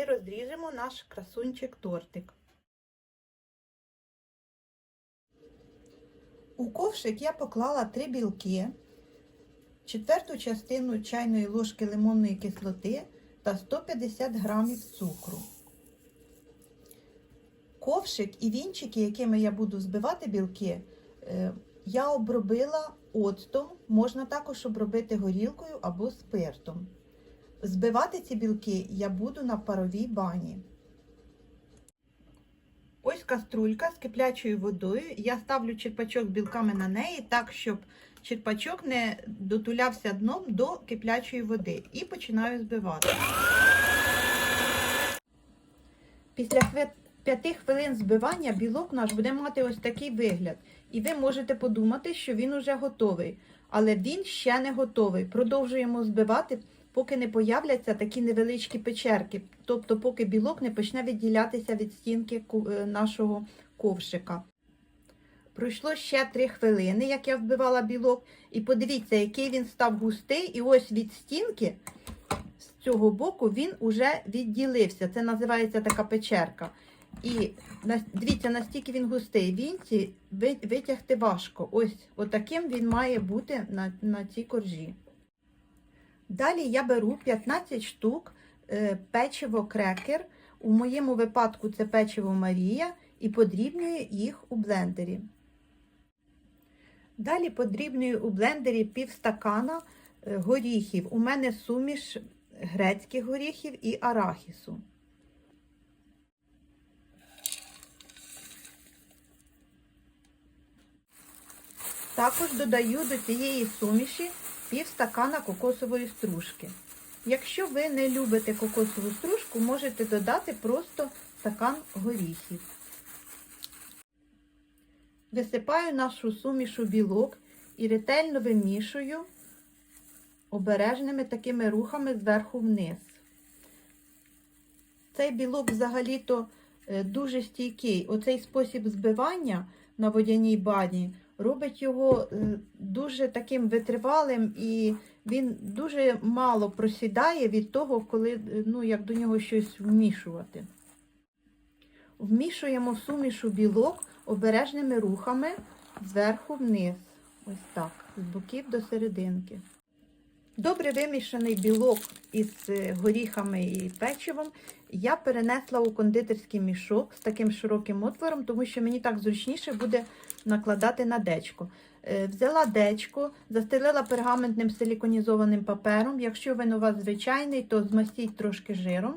ми розріжемо наш красунчик-тортик. У ковшик я поклала три білки, четверту частину чайної ложки лимонної кислоти та 150 грамів цукру. Ковшик і вінчики, якими я буду збивати білки, е, я обробила оцтом, можна також обробити горілкою або спиртом. Збивати ці білки я буду на паровій бані. Ось каструлька з киплячою водою. Я ставлю черпачок білками на неї так, щоб черпачок не дотулявся дном до киплячої води. І починаю збивати. Після 5 хвилин збивання білок наш буде мати ось такий вигляд. І ви можете подумати, що він уже готовий. Але він ще не готовий. Продовжуємо збивати, поки не появляться такі невеличкі печерки. Тобто, поки білок не почне відділятися від стінки е, нашого ковшика. Пройшло ще 3 хвилини, як я вбивала білок. І подивіться, який він став густий. І ось від стінки з цього боку він уже відділився. Це називається така печерка. І дивіться, настільки він густий, вінці ви- витягти важко. Ось отаким він має бути на, на цій коржі. Далі я беру 15 штук е, печиво крекер. У моєму випадку це печиво Марія, і подрібнюю їх у блендері. Далі подрібнюю у блендері пів стакана е, горіхів. У мене суміш грецьких горіхів і арахісу. Також додаю до цієї суміші пів стакана кокосової стружки. Якщо ви не любите кокосову стружку, можете додати просто стакан горіхів. Висипаю нашу суміш у білок і ретельно вимішую обережними такими рухами зверху вниз. Цей білок взагалі-то дуже стійкий. Оцей спосіб збивання на водяній бані робить його е, дуже таким витривалим і він дуже мало просідає від того, коли е, ну, як до нього щось вмішувати. Вмішуємо в сумішу білок обережними рухами зверху вниз. Ось так, з боків до серединки. Добре вимішаний білок із е, горіхами і печивом я перенесла у кондитерський мішок з таким широким отвором, тому що мені так зручніше буде накладати на дечко. Е, Взяла дечко, застелила пергаментним силіконізованим папером. Якщо він у вас звичайний, то змастіть трошки жиром.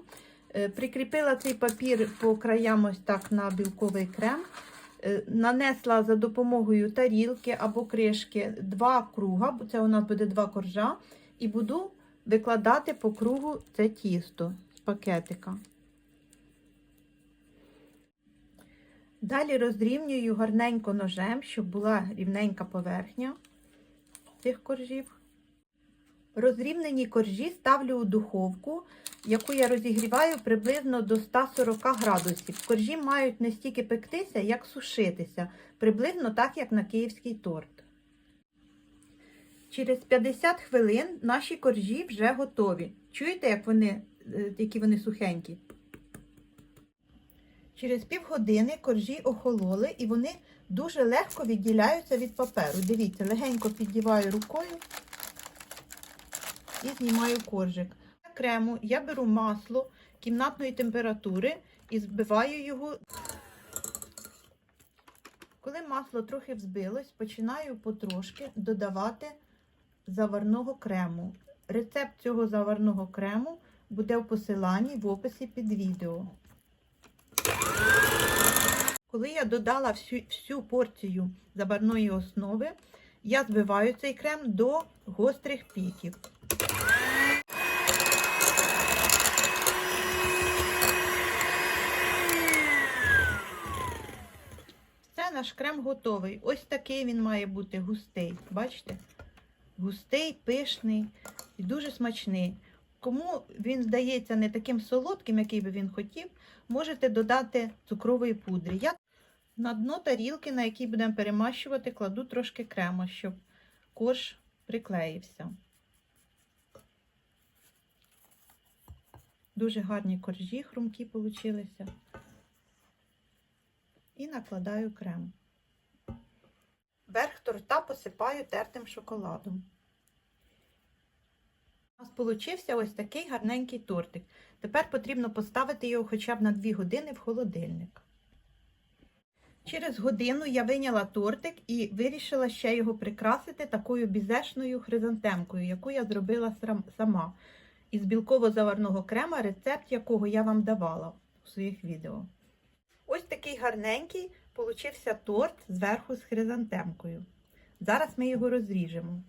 Е, Прикріпила цей папір по краям ось так на білковий крем. Нанесла за допомогою тарілки або кришки два круга, це у нас буде два коржа, і буду викладати по кругу це тісто з пакетика. Далі розрівнюю гарненько ножем, щоб була рівненька поверхня цих коржів. Розрівнені коржі ставлю у духовку, яку я розігріваю приблизно до 140 градусів. Коржі мають не стільки пектися, як сушитися, приблизно так, як на київський торт. Через 50 хвилин наші коржі вже готові. Чуєте, як вони, е, які вони сухенькі? Через півгодини коржі охололи і вони дуже легко відділяються від паперу. Дивіться, легенько піддіваю рукою і знімаю коржик. Для крему я беру масло кімнатної температури і збиваю його. Коли масло трохи взбилось, починаю потрошки додавати заварного крему. Рецепт цього заварного крему буде в посиланні в описі під відео. Коли я додала всю, всю порцію заварної основи, я збиваю цей крем до гострих піків. Це наш крем готовий. Ось такий він має бути густий. Бачите? Густий, пишний і дуже смачний. Кому він здається не таким солодким, який би він хотів, можете додати цукрової пудри. Я на дно тарілки, на якій будемо перемащувати, кладу трошки крему, щоб корж приклеївся. Дуже гарні коржі хрумкі получилися. І накладаю крем. Верх торта посипаю тертим шоколадом. Нас получився ось такий гарненький тортик. Тепер потрібно поставити його хоча б на 2 години в холодильник. Через годину я виняла тортик і вирішила ще його прикрасити такою бізешною хризантемкою, яку я зробила сама із білково-заварного крема, рецепт якого я вам давала у своїх відео. Ось такий гарненький получився торт зверху з хризантемкою. Зараз ми його розріжемо.